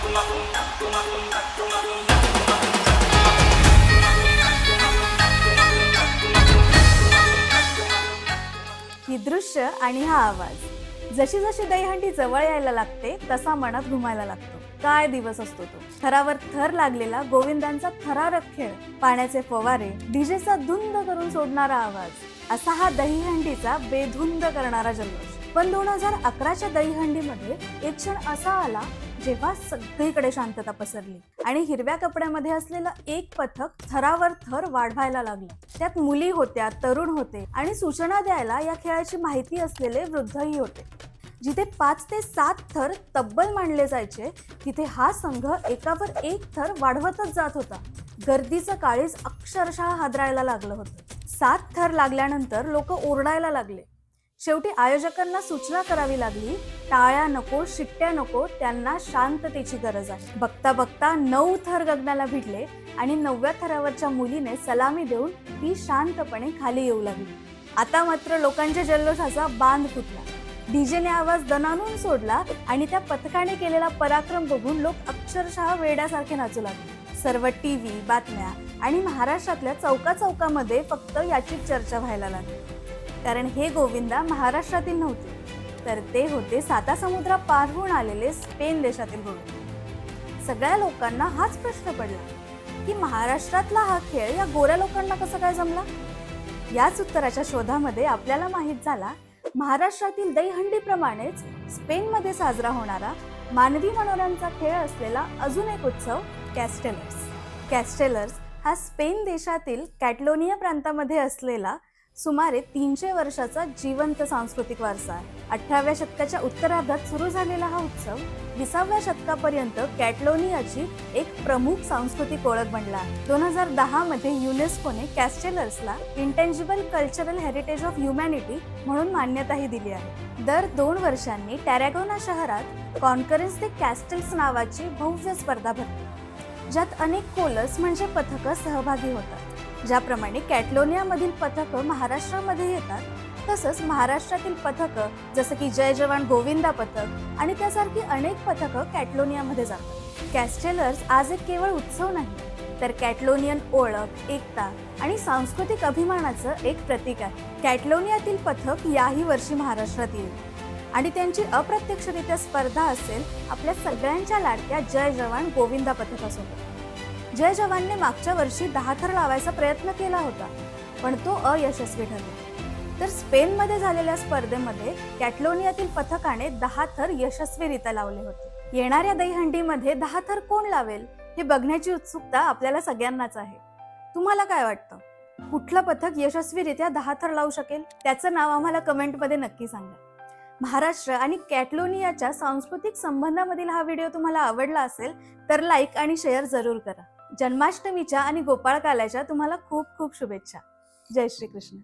ही दृश्य आणि हा आवाज. जशी जशी दहीहंडी जवळ यायला लागते तसा मनात घुमायला लागतो. काय दिवस असतो तो? थरावर थर लागलेला गोविंदांचा थरारक खेळ. पाण्याचे फवारे डीजेचा धुंद करून सोडणारा आवाज. असा हा दहीहंडीचा बेधुंद करणारा जल्लोष. पण दोन हजार अकराच्या दहीहंडीमध्ये एक क्षण असा आला जेव्हा सगळीकडे शांतता पसरली आणि हिरव्या कपड्यामध्ये असलेलं एक पथक थरावर थर वाढवायला लागलं. त्यात मुली होत्या तरुण होते आणि सूचना द्यायला या खेळाची माहिती असलेले वृद्धही होते. जिथे पाच ते सात थर तब्बल मांडले जायचे तिथे हा संघ एकावर एक थर वाढवतच जात होता. गर्दीचं काळीज अक्षरशः हादरायला लागलं होतं. सात थर लागल्यानंतर लोक ओरडायला लागले. शेवटी आयोजकांना सूचना करावी लागली टाळ्या नको शिट्ट्या नको त्यांना शांततेची गरज आहे. बघता बघता नऊ थर गगनाला भिडले आणि नवव्या थरावरच्या मुलीने सलामी देऊन ती शांतपणे खाली येऊ लागली. आता मात्र लोकांच्या जल्लोषाचा बांध फुटला. डीजेने आवाज दणानून सोडला आणि त्या पथकाने केलेला पराक्रम बघून लोक अक्षरशः वेड्यासारखे नाचू लागले. सर्व टीव्ही बातम्या आणि महाराष्ट्रातल्या चौका चौकामध्ये फक्त याची चर्चा व्हायला लागली. कारण हे गोविंदा महाराष्ट्रातील नव्हते. तर ते होते साता समुद्रा पारहून आलेले स्पेन देशातील गोविंद. सगळ्या लोकांना हाच प्रश्न पडला की महाराष्ट्रातला हा खेळ या गोऱ्या लोकांना कसा काय जमला? याच उत्तराच्या शोधामध्ये आपल्याला माहीत झाला महाराष्ट्रातील दहीहंडीप्रमाणेच स्पेनमध्ये साजरा होणारा मानवी मनोरंजनचा खेळ असलेला अजून एक उत्सव कॅस्टेलर्स. कॅस्टेलर्स हा स्पेन देशातील कॅटलोनिया प्रांतामध्ये असलेला सुमारे तीनशे वर्षाचा जिवंत सांस्कृतिक वारसा. आहे अठराव्या शतकाच्या उत्तरार्धात सुरू झालेला हा उत्सव विसाव्या शतकापर्यंत कॅटलोनियाची एक प्रमुख सांस्कृतिक ओळख बनला. आहे दोन हजार दहा मध्ये युनेस्कोने कॅस्टेलर्सला intangible cultural heritage of humanity म्हणून मान्यताही दिली आहे. दर दोन वर्षांनी टॅरॅगोना शहरात कॉन्करन्स दे कॅस्टल्स नावाची भव्य स्पर्धा भरते ज्यात अनेक कोलस म्हणजे पथकं सहभागी होतात. ज्याप्रमाणे कॅटलोनियामधील पथकं महाराष्ट्रामध्ये येतात तसंच महाराष्ट्रातील पथकं जसं की जय जवान गोविंदा पथक आणि त्यासारखी अनेक पथकं कॅटलोनियामध्ये जातात. कॅस्टेलर्स आज एक केवळ उत्सव नाही तर कॅटलोनियन ओळख एकता आणि सांस्कृतिक अभिमानाचं एक प्रतीक आहे. कॅटलोनियातील पथक याही वर्षी महाराष्ट्रात येईल. आणि त्यांची अप्रत्यक्षरित्या स्पर्धा असेल आपल्या सगळ्यांच्या लाडक्या जय जवान गोविंदा पथकासोबत. जय जवानने मागच्या वर्षी दहा थर लावायचा प्रयत्न केला होता पण तो अयशस्वी ठरला. तर स्पेनमध्ये झालेल्या स्पर्धेमध्ये कॅटलोनियातील पथकाने दहा थर यशस्वीरित्या लावले होते. येणाऱ्या दहीहंडीमध्ये दहा थर कोण लावेल हे बघण्याची उत्सुकता आपल्याला सगळ्यांनाच आहे. तुम्हाला काय वाटतं? कुठलं पथक यशस्वीरित्या दहा थर लावू शकेल? त्याचं नाव आम्हाला कमेंटमध्ये नक्की सांगा. महाराष्ट्र आणि कॅटलोनियाच्या सांस्कृतिक संबंधामधील हा व्हिडिओ तुम्हाला आवडला असेल तर लाईक आणि शेअर जरूर करा. जन्माष्टमीच्या आणि गोपाळकाल्याच्या तुम्हाला खूप खूप शुभेच्छा. जय श्री कृष्ण